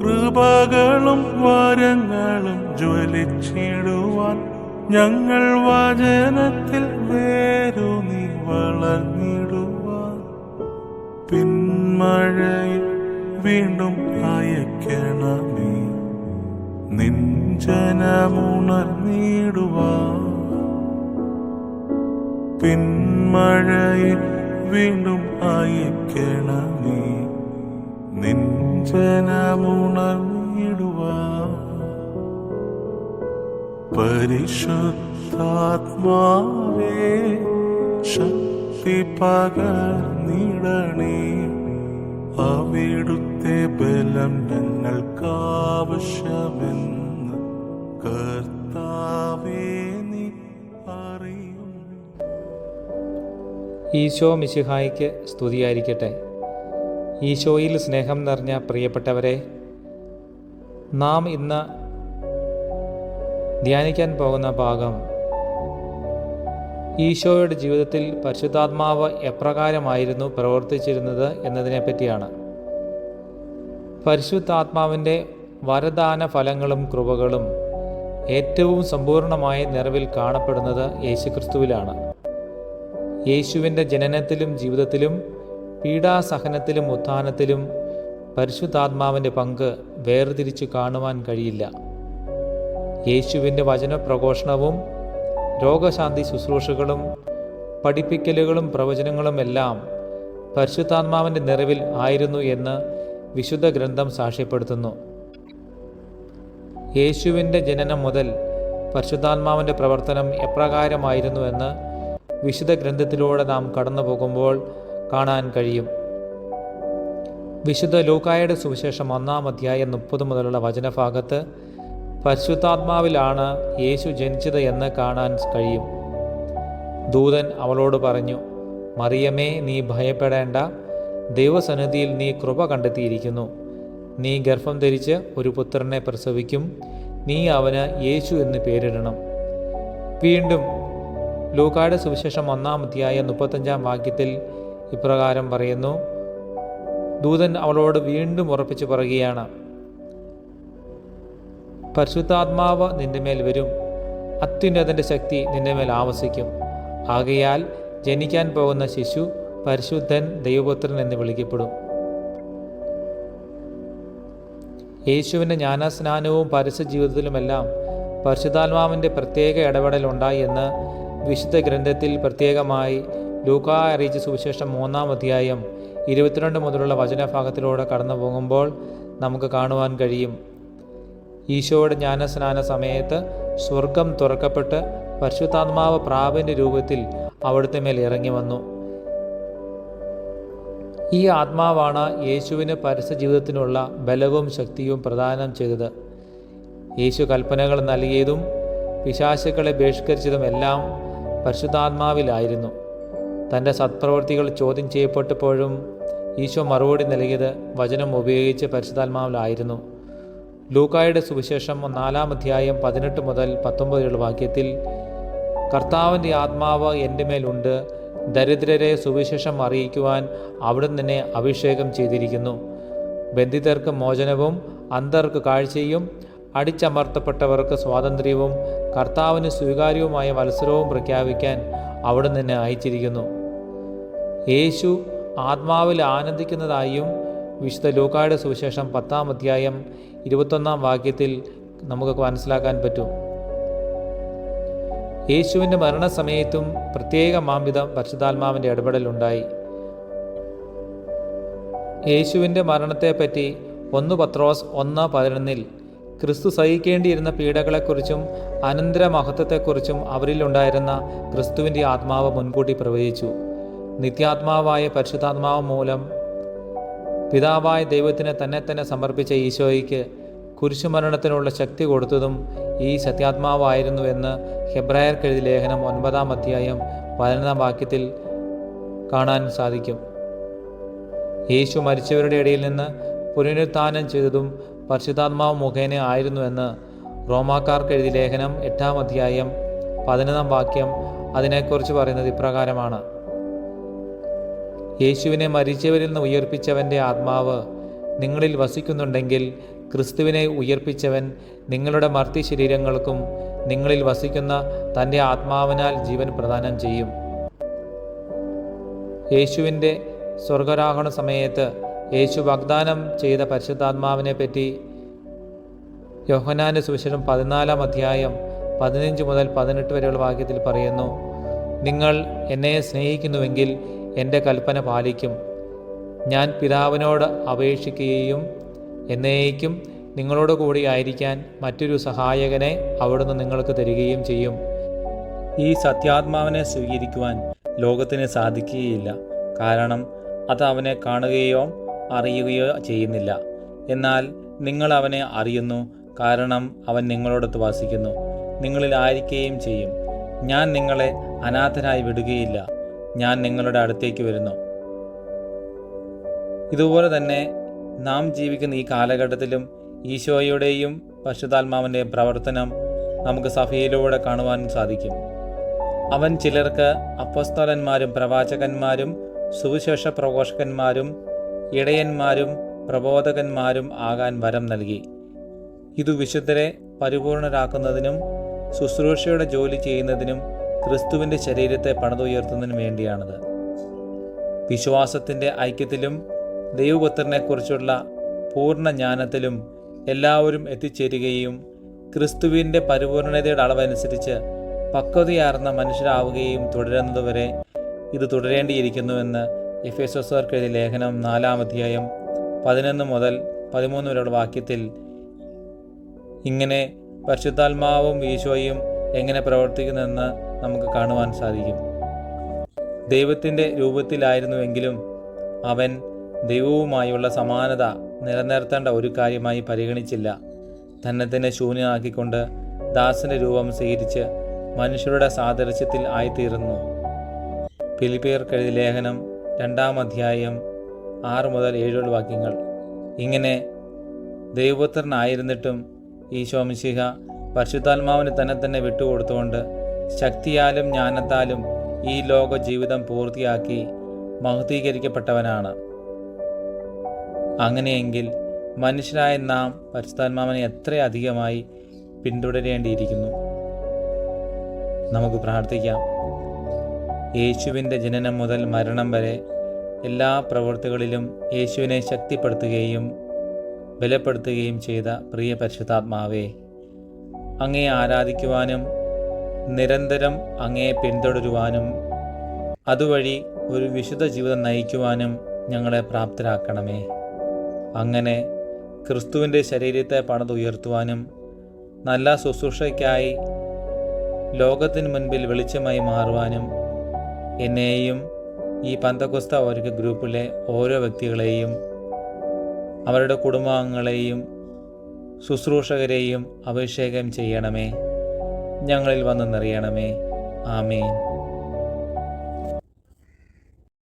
കൃപകളും വരങ്ങളും ജ്വലിച്ചിടുവാൻ ഞങ്ങൾ വചനത്തിൽ വേരുനി വളർന്നിടുവാൻ. പിന്മഴയിൽ വീണ്ടും അയക്കണമേ. നിഞ്ചനമുണർന്നിടുവാൻ പിന്മഴയിൽ വീണ്ടും അയക്കണമേ. നിഞ്ചനമുണർന്നിടുവാൻ പരിശുദ്ധാത്മാവേ ശക്തി പകർന്നിടണേ അവിടുത്തെ ബലം ഞങ്ങൾക്കാവശ്യമെന്ന് കർത്താവേ നീ അറിയുന്നു. ഈശോ മിശിഹായിക്ക് സ്തുതിയായിരിക്കട്ടെ. ഈശോയിൽ സ്നേഹം നിറഞ്ഞ പ്രിയപ്പെട്ടവരെ നാം ഇന്ന് ധ്യാനിക്കാൻ പോകുന്ന ഭാഗം ഈശോയുടെ ജീവിതത്തിൽ പരിശുദ്ധാത്മാവ് എപ്രകാരമായിരുന്നു പ്രവർത്തിച്ചിരുന്നത് എന്നതിനെ പറ്റിയാണ് പരിശുദ്ധാത്മാവിന്റെ വരദാന ഫലങ്ങളും കൃപകളും ഏറ്റവും സമ്പൂർണമായ നിറവിൽ കാണപ്പെടുന്നത് യേശുക്രിസ്തുവിലാണ്. യേശുവിന്റെ ജനനത്തിലും ജീവിതത്തിലും പീഡാസഹനത്തിലും ഉത്ഥാനത്തിലും പരിശുദ്ധാത്മാവിന്റെ പങ്ക് വേർതിരിച്ചു കാണുവാൻ കഴിയില്ല. യേശുവിന്റെ വചനപ്രഘോഷണവും രോഗശാന്തി ശുശ്രൂഷകളും പഠിപ്പിക്കലുകളും പ്രവചനങ്ങളും എല്ലാം പരിശുദ്ധാത്മാവിന്റെ നിറവിൽ ആയിരുന്നു എന്ന് വിശുദ്ധ ഗ്രന്ഥം സാക്ഷ്യപ്പെടുത്തുന്നു. യേശുവിന്റെ ജനനം മുതൽ പരിശുദ്ധാത്മാവിന്റെ പ്രവർത്തനം എപ്രകാരമായിരുന്നു എന്ന് വിശുദ്ധ ഗ്രന്ഥത്തിലൂടെ നാം കടന്നു പോകുമ്പോൾ കാണാൻ കഴിയും. വിശുദ്ധ ലൂക്കായുടെ സുവിശേഷം ഒന്നാം അധ്യായം മുപ്പത് മുതലുള്ള വചനഭാഗത്ത് പരിശുദ്ധാത്മാവിലാണ് യേശു ജനിച്ചത് എന്ന് കാണാൻ കഴിയും. ദൂതൻ അവളോട് പറഞ്ഞു മറിയമേ നീ ഭയപ്പെടേണ്ട. ദൈവസന്നിധിയിൽ നീ കൃപ കണ്ടെത്തിയിരിക്കുന്നു. നീ ഗർഭം ധരിച്ച് ഒരു പുത്രനെ പ്രസവിക്കും. നീ അവന് യേശു എന്ന് പേരിടണം. വീണ്ടും ലൂക്കായുടെ സുവിശേഷം ഒന്നാം അധ്യായം മുപ്പത്തഞ്ചാം വാക്യത്തിൽ ഇപ്രകാരം പറയുന്നു ദൂതൻ അവളോട് വീണ്ടും ഉറപ്പിച്ചു പറയുകയാണ് പരിശുദ്ധാത്മാവ് നിന്റെ മേൽ വരും അത്യുന്നതന്റെ ശക്തി നിന്റെ മേൽ ആവസിക്കും. ആകയാൽ ജനിക്കാൻ പോകുന്ന ശിശു പരിശുദ്ധൻ ദൈവപുത്രൻ എന്ന് വിളിക്കപ്പെടും. യേശുവിന്റെ ജ്ഞാനസ്നാനവും പരസ്യ ജീവിതത്തിലുമെല്ലാം പരിശുദ്ധാത്മാവിന്റെ പ്രത്യേക ഇടപെടൽ ഉണ്ടായി എന്ന് വിശുദ്ധ ഗ്രന്ഥത്തിൽ പ്രത്യേകമായി ലൂക്ക അറിയിച്ച സുവിശേഷം മൂന്നാം അധ്യായം ഇരുപത്തിരണ്ട് മുതലുള്ള വചനഭാഗത്തിലൂടെ കടന്നു പോകുമ്പോൾ നമുക്ക് കാണുവാൻ കഴിയും. ഈശോയുടെ ജ്ഞാനസ്നാന സമയത്ത് സ്വർഗം തുറക്കപ്പെട്ട് പരിശുദ്ധാത്മാവ് പ്രാവിന്റെ രൂപത്തിൽ അവിടുത്തെ മേൽ ഇറങ്ങി വന്നു. ഈ ആത്മാവാണ് യേശുവിന് പരസ്യ ജീവിതത്തിനുള്ള ബലവും ശക്തിയും പ്രദാനം ചെയ്തത്. യേശു കൽപ്പനകൾ നൽകിയതും പിശാശുക്കളെ ബഹിഷ്കരിച്ചതും എല്ലാം പരിശുദ്ധാത്മാവിലായിരുന്നു. തന്റെ സത്പ്രവൃത്തികൾ ചോദ്യം ചെയ്യപ്പെട്ടപ്പോഴും ഈശോ മറുപടി നൽകിയത് വചനം ഉപയോഗിച്ച് പരിശുദ്ധാത്മാവിലായിരുന്നു. ലൂക്കായുടെ സുവിശേഷം നാലാം അധ്യായം പതിനെട്ട് മുതൽ പത്തൊമ്പതിലുള്ള വാക്യത്തിൽ കർത്താവിന്റെ ആത്മാവ് എന്റെ മേലുണ്ട് ദരിദ്രരെ സുവിശേഷം അറിയിക്കുവാൻ അവിടുന്ന് എന്നെ അഭിഷേകം ചെയ്തിരിക്കുന്നു. ബന്ധിതർക്ക് മോചനവും അന്തർക്ക് കാഴ്ചയും അടിച്ചമർത്തപ്പെട്ടവർക്ക് സ്വാതന്ത്ര്യവും കർത്താവിന് സ്വീകാര്യവുമായ മത്സരവും പ്രഖ്യാപിക്കാൻ അവിടുന്ന് എന്നെ അയച്ചിരിക്കുന്നു. യേശു ആത്മാവിൽ ആനന്ദിക്കുന്നതായും വിശുദ്ധ ലൂക്കായുടെ സുവിശേഷം പത്താം അധ്യായം ഇരുപത്തൊന്നാം വാക്യത്തിൽ നമുക്ക് മനസ്സിലാക്കാൻ പറ്റും. യേശുവിന്റെ മരണസമയത്തും പ്രത്യേക മാംവിധം പരിശുദ്ധാത്മാവിന്റെ ഇടപെടലുണ്ടായി യേശുവിന്റെ മരണത്തെപ്പറ്റി ഒന്ന് പത്രോസ് ഒന്ന് പതിനൊന്നിൽ ക്രിസ്തു സഹിക്കേണ്ടിയിരുന്ന പീഡകളെക്കുറിച്ചും അനന്തര മഹത്വത്തെക്കുറിച്ചും അവരിലുണ്ടായിരുന്ന ക്രിസ്തുവിന്റെ ആത്മാവ് മുൻകൂട്ടി പ്രവചിച്ചു. നിത്യാത്മാവായ പരിശുദ്ധാത്മാവ് മൂലം പിതാവായ ദൈവത്തിന് തന്നെ തന്നെ സമർപ്പിച്ച ഈശോയ്ക്ക് കുരിശുമരണത്തിനുള്ള ശക്തി കൊടുത്തതും ഈ സത്യാത്മാവായിരുന്നു എന്ന് ഹെബ്രായർ ഹെബ്രായർക്കെഴുതി ലേഖനം ഒൻപതാം അധ്യായം പതിനൊന്നാം വാക്യത്തിൽ കാണാൻ സാധിക്കും. യേശു മരിച്ചവരുടെ ഇടയിൽ നിന്ന് പുനരുത്ഥാനം ചെയ്തതും പരിശുദ്ധാത്മാവ് മുഖേന ആയിരുന്നുവെന്ന് റോമാക്കാർക്ക് എഴുതി ലേഖനം എട്ടാം അധ്യായം പതിനൊന്നാം വാക്യം അതിനെക്കുറിച്ച് പറയുന്നത് ഇപ്രകാരമാണ്. യേശുവിനെ മരിച്ചവരിൽ നിന്ന് ഉയർപ്പിച്ചവന്റെ ആത്മാവ് നിങ്ങളിൽ വസിക്കുന്നുണ്ടെങ്കിൽ ക്രിസ്തുവിനെ ഉയർപ്പിച്ചവൻ നിങ്ങളുടെ മർത്തി ശരീരങ്ങൾക്കും നിങ്ങളിൽ വസിക്കുന്ന തന്റെ ആത്മാവിനാൽ ജീവൻ പ്രദാനം ചെയ്യും. യേശുവിന്റെ സ്വർഗരാഹണ സമയത്ത് യേശു വാഗ്ദാനം ചെയ്ത പരിശുദ്ധാത്മാവിനെ പറ്റി യോഹനാന്റെ സുവിശേഷം പതിനാലാം അധ്യായം പതിനഞ്ച് മുതൽ പതിനെട്ട് വരെയുള്ള വാക്യത്തിൽ പറയുന്നു നിങ്ങൾ എന്നെ സ്നേഹിക്കുന്നുവെങ്കിൽ എന്റെ കൽപ്പന പാലിക്കും. ഞാൻ പിതാവിനോട് അപേക്ഷിക്കുകയും എന്നേക്കും നിങ്ങളോട് കൂടി ആയിരിക്കാൻ മറ്റൊരു സഹായകനെ അവിടുന്ന് നിങ്ങൾക്ക് തരികയും ചെയ്യും. ഈ സത്യാത്മാവിനെ സ്വീകരിക്കുവാൻ ലോകത്തിന് സാധിക്കുകയില്ല. കാരണം അത് അവനെ കാണുകയോ അറിയുകയോ ചെയ്യുന്നില്ല. എന്നാൽ നിങ്ങൾ അവനെ അറിയുന്നു. കാരണം അവൻ നിങ്ങളോടൊത്ത് വസിക്കുന്നു. നിങ്ങളിൽ ആയിരിക്കുകയും ചെയ്യും. ഞാൻ നിങ്ങളെ അനാഥരായി വിടുകയില്ല. ഞാൻ നിങ്ങളുടെ അടുത്തേക്ക് വരുന്നു. ഇതുപോലെ തന്നെ നാം ജീവിക്കുന്ന ഈ കാലഘട്ടത്തിലും ഈശോയുടെയും പശുതാത്മാവിന്റെയും പ്രവർത്തനം നമുക്ക് സഭയിലൂടെ കാണുവാനും സാധിക്കും. അവൻ ചിലർക്ക് അപ്പസ്തോലന്മാരും പ്രവാചകന്മാരും സുവിശേഷ പ്രഘോഷകന്മാരും ഇടയന്മാരും പ്രബോധകന്മാരും ആകാൻ വരം നൽകി. ഇതു വിശുദ്ധരെ പരിപൂർണരാക്കുന്നതിനും ശുശ്രൂഷയുടെ ജോലി ചെയ്യുന്നതിനും ക്രിസ്തുവിന്റെ ശരീരത്തെ പണിതുയർത്തുന്നതിന് വേണ്ടിയാണത്. വിശ്വാസത്തിന്റെ ഐക്യത്തിലും ദൈവപുത്രനെക്കുറിച്ചുള്ള പൂർണ ജ്ഞാനത്തിലും എല്ലാവരും എത്തിച്ചേരുകയും ക്രിസ്തുവിന്റെ പരിപൂർണതയുടെ അളവനുസരിച്ച് പക്വതയാർന്ന മനുഷ്യരാവുകയും തുടരുന്നതുവരെ ഇത് തുടരേണ്ടിയിരിക്കുന്നുവെന്ന് എഫ് എസ് എഴുതിയ ലേഖനം നാലാം അധ്യായം പതിനൊന്ന് മുതൽ പതിമൂന്ന് വരെയുള്ള വാക്യത്തിൽ ഇങ്ങനെ പരിശുദ്ധാത്മാവും ഈശോയും എങ്ങനെ പ്രവർത്തിക്കുന്നെന്ന് നമുക്ക് കാണുവാൻ സാധിക്കും. ദൈവത്തിന്റെ രൂപത്തിലായിരുന്നുവെങ്കിലും അവൻ ദൈവവുമായുള്ള സമാനത നിലനിർത്തേണ്ട ഒരു കാര്യമായി പരിഗണിച്ചില്ല. തന്നെ തന്നെ ശൂന്യനാക്കിക്കൊണ്ട് ദാസന്റെ രൂപം സ്വീകരിച്ച് മനുഷ്യരുടെ സാദൃശ്യത്തിൽ ആയിത്തീർന്നു. ഫിലിപ്പിയർക്കെഴുതി ലേഖനം രണ്ടാം അധ്യായം ആറ് മുതൽ ഏഴോട് വാക്യങ്ങൾ. ഇങ്ങനെ ദൈവപുത്രനായിരുന്നിട്ടും ഈശോ മിശിഹ പരിശുദ്ധാത്മാവിന് തന്നെ തന്നെ വിട്ടുകൊടുത്തുകൊണ്ട് ശക്തിയാലും ജ്ഞാനത്താലും ഈ ലോക ജീവിതം പൂർത്തിയാക്കി മഹത്വീകരിക്കപ്പെട്ടവനാണ്. അങ്ങനെയെങ്കിൽ മനുഷ്യരായ നാം പരിശുദ്ധാത്മാവിനെ എത്രയധികമായി പിന്തുടരേണ്ടിയിരിക്കുന്നു? നമുക്ക് പ്രാർത്ഥിക്കാം. യേശുവിന്റെ ജനനം മുതൽ മരണം വരെ എല്ലാ പ്രവൃത്തികളിലും യേശുവിനെ ശക്തിപ്പെടുത്തുകയും ബലപ്പെടുത്തുകയും ചെയ്ത പ്രിയ പരിശുദ്ധാത്മാവേ അങ്ങയെ ആരാധിക്കുവാനും നിരന്തരം അങ്ങയെ പിന്തുടരുവാനും അതുവഴി ഒരു വിശുദ്ധ ജീവിതം നയിക്കുവാനും ഞങ്ങളെ പ്രാപ്തരാക്കണമേ. അങ്ങനെ ക്രിസ്തുവിന്റെ ശരീരത്തെ പണിതുയർത്തുവാനും നല്ല ശുശ്രൂഷയ്ക്കായി ലോകത്തിന് മുൻപിൽ വെളിച്ചമായി മാറുവാനും എന്നെയും ഈ പന്തകുസ്ത ഒരുക്ക ഗ്രൂപ്പിലെ ഓരോ വ്യക്തികളെയും അവരുടെ കുടുംബാംഗങ്ങളെയും ശുശ്രൂഷകരെയും അഭിഷേകം ചെയ്യണമേ. ഞങ്ങളിൽ വന്ന് നിറയണമേ. ആമേൻ.